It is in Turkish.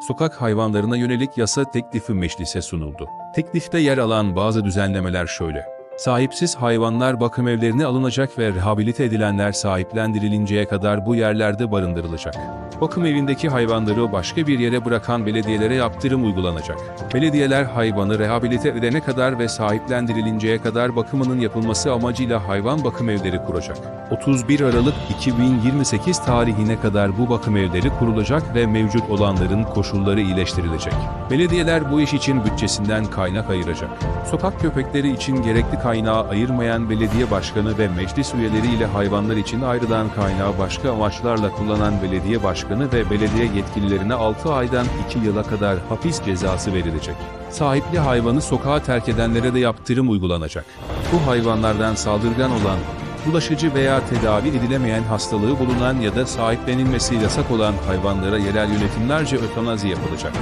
sokak hayvanlarına yönelik yasa teklifi meclise sunuldu. Teklifte yer alan bazı düzenlemeler şöyle. Sahipsiz hayvanlar bakım evlerine alınacak ve rehabilite edilenler sahiplendirilinceye kadar bu yerlerde barındırılacak. Bakım evindeki hayvanları başka bir yere bırakan belediyelere yaptırım uygulanacak. Belediyeler hayvanı rehabilite edene kadar ve sahiplendirilinceye kadar bakımının yapılması amacıyla hayvan bakım evleri kuracak. 31 Aralık 2028 tarihine kadar bu bakım evleri kurulacak ve mevcut olanların koşulları iyileştirilecek. Belediyeler bu iş için bütçesinden kaynak ayıracak. Sokak köpekleri için gerekli kaynağı ayırmayan belediye başkanı ve meclis üyeleriyle hayvanlar için ayrılan kaynağı başka amaçlarla kullanan belediye başkanı ve belediye yetkililerine 6 aydan 2 yıla kadar hapis cezası verilecek. Sahipli hayvanı sokağa terk edenlere de yaptırım uygulanacak. Bu hayvanlardan saldırgan olan, bulaşıcı veya tedavi edilemeyen hastalığı bulunan ya da sahiplenilmesi yasak olan hayvanlara yerel yönetimlerce ötanazi yapılacak.